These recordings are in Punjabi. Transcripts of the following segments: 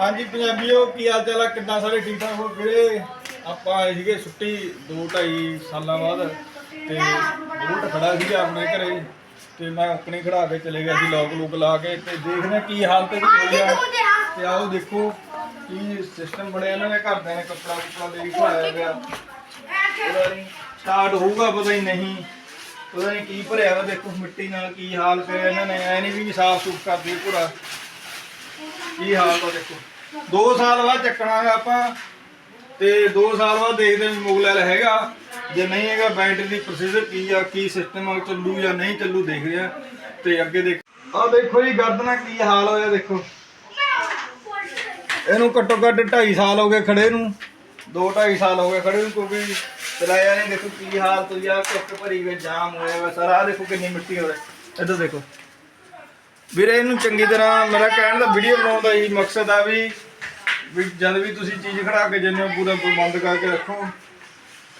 ਹਾਂਜੀ ਪੰਜਾਬੀਓ ਕੀ ਹਾਲ ਚਾਲ ਆ? ਕਿੱਦਾਂ ਸਾਰੇ ਠੀਕ ਠਾਕ ਹੋ? ਵੀਰੇ ਆਪਾਂ ਆਏ ਸੀਗੇ ਛੁੱਟੀ 2 2.5 ਸਾਲਾਂ ਬਾਅਦ ਤੇ ਬੂਟ ਖੜਾ ਸੀਗਾ ਆਪਣੇ ਘਰੇ ਤੇ ਮੈਂ ਆਪਣੇ ਖੜਾ ਕੇ ਚਲੇ ਗਿਆ ਸੀ ਲੋਕ ਲੂਕ ਲਾ ਕੇ ਤੇ ਦੇਖਦੇ ਹਾਂ ਕੀ ਹਾਲਤ ਇਹਦੀ ਹੋਈ ਆ ਤੇ ਆਓ ਦੇਖੋ ਕੀ ਸਿਸਟਮ ਬਣਿਆ ਇਹਨਾਂ ਨੇ ਘਰਦਿਆਂ ਨੇ ਕੱਪੜਾ ਕੁਪੜਾ ਦੇ ਕੇ ਖਵਾਇਆ ਗਿਆ ਸਟਾਰਟ ਹੋਊਗਾ ਪਤਾ ਹੀ ਨਹੀਂ। ਪਤਾ ਨਹੀਂ ਕੀ ਭਰਿਆ ਵਾ ਦੇਖੋ ਮਿੱਟੀ ਨਾਲ ਕੀ ਹਾਲ ਕਰਿਆ ਇਹਨਾਂ ਨੇ। ਐ ਨਹੀਂ ਵੀ ਸਾਫ਼ ਸੁਫ ਕਰਦੀ ਪੂਰਾ। ਕੀ ਹਾਲ ਆ ਦੇਖੋ। 2 ਸਾਲ ਬਾਅਦ ਚੱਕਣਾ ਹੈ ਆਪਾਂ, ਤੇ 2 ਸਾਲ ਬਾਅਦ ਦੇਖਦੇ ਹਾਂ ਵੀ ਹੈਗਾ। ਜੇ ਨਹੀਂ ਹੈਗਾ ਬੈਟਰੀ ਦੀ ਪ੍ਰੋਸੀਜਰ ਕੀ ਆ, ਕੀ ਸਿਸਟਮ ਆ, ਚੱਲੂ ਜਾਂ ਨਹੀਂ ਚੱਲੂ ਦੇਖਦੇ ਆ ਤੇ ਅੱਗੇ ਦੇਖ ਆ ਦੇਖੋ ਜੀ, ਗਰਦਨਾ ਕੀ ਹਾਲ ਹੋਇਆ ਦੇਖੋ। ਇਹਨੂੰ ਘੱਟੋ ਘੱਟ 2.5 ਸਾਲ ਹੋ ਗਏ ਖੜੇ ਨੂੰ। 2 2.5 ਸਾਲ ਹੋ ਗਏ ਖੜੇ ਨੂੰ, ਕਿਉਂਕਿ ਚਲਾਇਆ ਨਹੀਂ, ਦੇਖੋ ਕੀ ਹਾਲ ਤੋਂ ਆ ਕੁੱਕ ਭਰੀ ਗਏ ਜਾਮ ਹੋਇਆ ਵਾ ਸਾਰਾ। ਦੇਖੋ ਕਿੰਨੀ ਮਿੱਟੀ ਹੋਵੇ ਇੱਧਰ ਦੇਖੋ। ਵੀਰੇ ਇਹਨੂੰ ਚੰਗੀ ਤਰ੍ਹਾਂ ਮੇਰਾ ਕਹਿਣ ਦਾ ਵੀਡੀਓ ਬਣਾਉਣ ਦਾ ਇਹੀ ਮਕਸਦ ਆ ਵੀ ਵੀ ਜਦ ਵੀ ਤੁਸੀਂ ਚੀਜ਼ ਖੜਾ ਕੇ ਜਿੰਨੇ ਪੂਰਾ ਪ੍ਰਬੰਧ ਕਰਕੇ ਰੱਖੋ।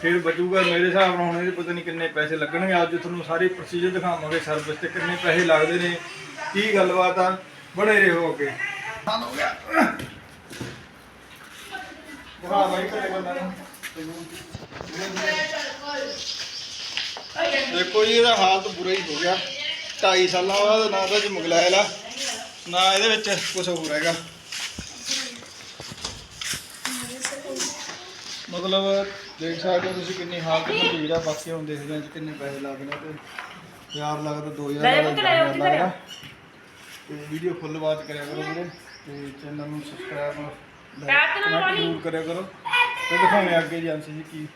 ਫਿਰ ਬਚੂਗਾ ਮੇਰੇ ਹਿਸਾਬ ਨਾਲ ਹੁਣ ਇਹਦੇ ਪਤਾ ਨਹੀਂ ਕਿੰਨੇ ਪੈਸੇ ਲੱਗਣਗੇ। ਅੱਜ ਤੁਹਾਨੂੰ ਸਾਰੀ ਪ੍ਰੋਸੀਜਰ ਦਿਖਾਵਾਂਗੇ ਸਰਵਿਸ ਤੇ ਕਿੰਨੇ ਪੈਸੇ ਲੱਗਦੇ ਨੇ ਕੀ ਗੱਲਬਾਤ ਆ ਬੜੇ ਰਹੋ ਹੋ ਗਿਆ। ਦਿਖਾ ਬਾਈ ਘਰੇ ਬੰਦਾ ਨੂੰ। ਦੇਖੋ ਜੀ ਇਹਦਾ ਹਾਲਤ ਬੁਰਾ ਹੀ ਹੋ ਗਿਆ। 2.5 ਸਾਲਾਂ ਬਾਅਦ ਨਾ ਤਾਂ ਜਮਗਲਾਇਲ ਆ ਨਾ ਇਹਦੇ ਵਿੱਚ ਕੁਝ ਹੋਰ ਹੈਗਾ ਮਤਲਬ ਦੇਖ ਸਕਦੇ ਹੋ ਤੁਸੀਂ ਕਿੰਨੀ ਹਾਲਤ ਗੰਭੀਰ ਆ ਬਾਕੀ ਹੁਣ ਦੇਖਦੇ ਹਾਂ ਕਿੰਨੇ ਪੈਸੇ ਲੱਗਣੇ ਤੇ ਯਾਰ ਲੱਗਦਾ 2000 ਲੈ ਵਾਲਾ ਪੁੱਤ ਲੈ ਉੱਥੇ ਲੱਗਦਾ। ਤੇ ਵੀਡੀਓ ਫੁੱਲ ਵਾਚ ਕਰਿਆ ਕਰੋ ਵੀਰੇ ਤੇ ਚੈਨਲ ਨੂੰ ਸਬਸਕ੍ਰਾਈਬ ਨਾ ਮਾਰੀ। ਜ਼ਰੂਰ ਕਰਿਆ ਕਰੋ ਤੇ ਦਿਖਾਉਣੇ ਅੱਗੇ ਜਾਂਸੀ ਜੀ ਕੀ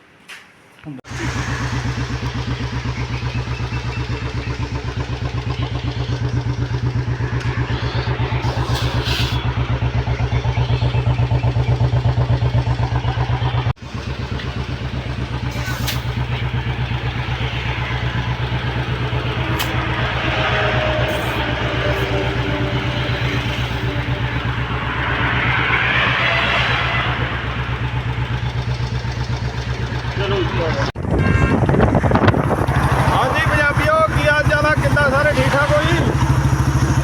ਹਾਂਜੀ ਪੰਜਾਬੀਓ ਕੀ ਹਾਲ ਚਾਲ ਆ ਕਿੱਦਾਂ ਸਾਰੇ ਠੀਕ ਠਾਕ ਹੋ ਜੀ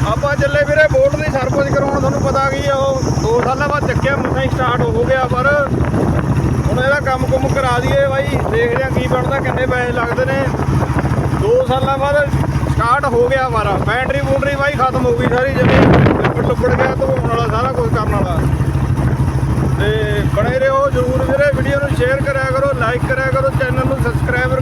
ਆਪਾਂ ਚੱਲੇ ਵੀਰੇ ਬੋਟ ਦੀ ਸਰਵਿਸ ਕਰਾਉਣ ਤੁਹਾਨੂੰ ਪਤਾ ਕੀ ਆ ਉਹ 2 ਸਾਲਾਂ ਬਾਅਦ ਚੱਕਿਆ ਸਟਾਰਟ ਹੋ ਗਿਆ, ਪਰ ਹੁਣ ਇਹਦਾ ਕੰਮ ਕੁਮ ਕਰਾ ਦਈਏ ਬਾਈ। ਦੇਖਦੇ ਆ ਕੀ ਬਣਦਾ, ਕਿੰਨੇ ਪੈਸੇ ਲੱਗਦੇ ਨੇ। 2 ਸਾਲਾਂ ਬਾਅਦ ਸਟਾਰਟ ਹੋ ਗਿਆ ਵਾਰਾ ਬੈਟਰੀ ਬੂਟਰੀ ਬਾਈ ਖਤਮ ਹੋ ਗਈ ਸਾਰੀ ਜਮੀ ਲਿਪੜ ਲੁਪੜ ਗਿਆ, ਧੋਣ ਵਾਲਾ ਸਾਰਾ ਕੁਝ ਕਰਨ ਵਾਲਾ। ਤੇ ਬਣੇ ਰਹੋ ਜਰੂਰ ਵੀਰੇ ਵੀਡੀਓ ਨੂੰ ਸ਼ੇਅਰ ਕਰਿਆ ਕਰੋ ਲਾਈਕ ਕਰਿਆ ਕਰੋ ਚੈਨਲ ਨੂੰ ਸਬਸਕ੍ਰਾਈਬਰ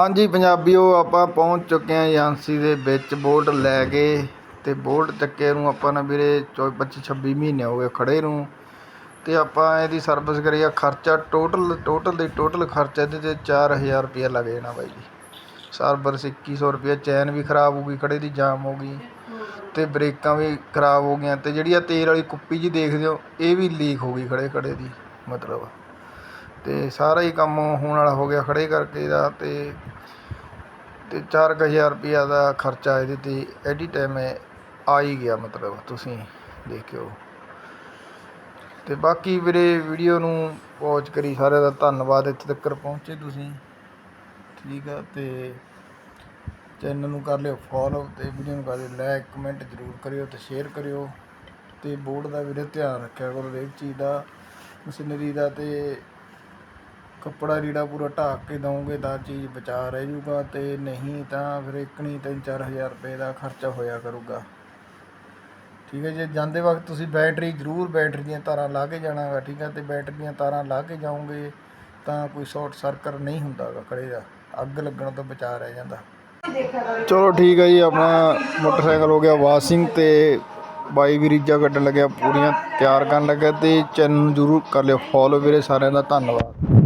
ਹਾਂਜੀ ਪੰਜਾਬੀਓ, ਆਪਾਂ ਪਹੁੰਚ ਚੁੱਕੇ ਹਾਂ ਏਜੰਸੀ ਦੇ ਵਿੱਚ। ਬੋਲਟ ਲੈ ਕੇ ਤੇ ਬੋਲਟ ਚੱਕੇ ਨੂੰ ਆਪਾਂ ਨਾ ਵੀਰੇ 24 25 26 ਮਹੀਨੇ ਹੋ ਗਏ ਖੜੇ ਨੂੰ। ਤੇ ਆਪਾਂ ਇਹਦੀ ਸਰਵਿਸ ਕਰੀ ਆ ਖਰਚਾ ਟੋਟਲ ਟੋਟਲ ਦੇ ਟੋਟਲ ਖਰਚਾ ਇਹਦੇ ਤੇ 4000 ਰੁਪਏ ਲੱਗ ਜਾਣਾ ਬਾਈ ਜੀ। ਸਰਵਿਸ 2100 ਰੁਪਏ ਚੈਨ ਵੀ ਖਰਾਬ ਹੋ ਗਈ, ਖੜੇ ਦੀ ਜਾਮ ਹੋ ਗਈ ਤੇ ਬ੍ਰੇਕਾਂ ਵੀ ਖਰਾਬ ਹੋ ਗਈਆਂ ਤੇ ਜਿਹੜੀ ਆ ਤੇਲ ਵਾਲੀ ਕੁੱਪੀ ਜੀ ਦੇਖਦੇ ਹੋ, ਇਹ ਵੀ ਲੀਕ ਹੋ ਗਈ ਖੜੇ ਖੜੇ ਦੀ, ਮਤਲਬ। ਅਤੇ ਸਾਰਾ ਹੀ ਕੰਮ ਹੋਣ ਵਾਲਾ ਹੋ ਗਿਆ ਖੜ੍ਹੇ ਕਰਕੇ ਇਹਦਾ ਅਤੇ ਚਾਰ ਕੁ ਹਜ਼ਾਰ ਰੁਪਈਆ ਦਾ ਖਰਚਾ ਇਹਦੇ ਤੇ ਐਡੀ ਟਾਈਮ ਆ ਹੀ ਗਿਆ ਮਤਲਬ ਤੁਸੀਂ ਦੇਖਿਓ। ਅਤੇ ਬਾਕੀ ਵੀਰੇ ਵੀਡੀਓ ਨੂੰ ਵਾਚ ਕਰੀ ਸਾਰਿਆਂ ਦਾ ਧੰਨਵਾਦ ਇੱਥੇ ਤੱਕ ਪਹੁੰਚੇ ਤੁਸੀਂ। ਠੀਕ ਆ ਅਤੇ ਚੈਨਲ ਨੂੰ ਕਰ ਲਿਓ ਫੋਲੋ ਅਤੇ ਵੀਡੀਓ ਨੂੰ ਕਰ ਲਿਓ ਲਾਈਕ ਕਮੈਂਟ ਜ਼ਰੂਰ ਕਰਿਓ ਅਤੇ ਸ਼ੇਅਰ ਕਰਿਓ। ਅਤੇ ਬੋਰਡ ਦਾ ਵੀਰੇ ਧਿਆਨ ਰੱਖਿਆ ਕਰੋ ਹਰੇਕ ਚੀਜ਼ ਦਾ, ਮਸ਼ੀਨਰੀ ਦਾ ਅਤੇ ਕੱਪੜਾ ਲੀੜਾ ਪੂਰਾ ਢੱਕ ਕੇ ਦਵੋਗੇ ਤਾਂ ਚੀਜ਼ ਬਚਾ ਰਹਿ ਜੂਗਾ ਅਤੇ ਨਹੀਂ ਤਾਂ ਫਿਰ ਇੱਕ ਨਹੀਂ ਤਿੰਨ ਚਾਰ ਹਜ਼ਾਰ ਰੁਪਏ ਦਾ ਖਰਚਾ ਹੋਇਆ ਕਰੂਗਾ। ਠੀਕ ਹੈ ਜੇ, ਜਾਂਦੇ ਵਕਤ ਤੁਸੀਂ ਬੈਟਰੀ ਜ਼ਰੂਰ ਬੈਟਰੀ ਦੀਆਂ ਤਾਰਾਂ ਲਾ ਕੇ ਜਾਣਾਗਾ, ਠੀਕ ਹੈ ਅਤੇ ਬੈਟਰੀ ਦੀਆਂ ਤਾਰਾਂ ਲਾ ਕੇ ਜਾਓਗੇ ਤਾਂ ਕੋਈ ਸ਼ਾਰਟ ਸਰਕਟ ਨਹੀਂ ਹੁੰਦਾ ਗਾ ਖੜੇ ਦਾ, ਅੱਗ ਲੱਗਣ ਤੋਂ ਬਚਾ ਰਹਿ ਜਾਂਦਾ। ਚਲੋ ਠੀਕ ਹੈ ਜੀ, ਆਪਣਾ ਮੋਟਰਸਾਈਕਲ ਹੋ ਗਿਆ ਵਾਸ਼ਿੰਗ ਤੇ ਬਾਈ ਵੀ ਰੀਜਾਂ ਕੱਢਣ ਲੱਗਿਆ, ਪੂਰੀਆਂ ਤਿਆਰ ਕਰਨ ਲੱਗਿਆ ਤੇ ਚੈਨਲ ਨੂੰ ਜ਼ਰੂਰ ਕਰ ਲਿਓ, ਫੋਲੋ ਵੀਰੇ ਸਾਰਿਆਂ ਦਾ, ਧੰਨਵਾਦ।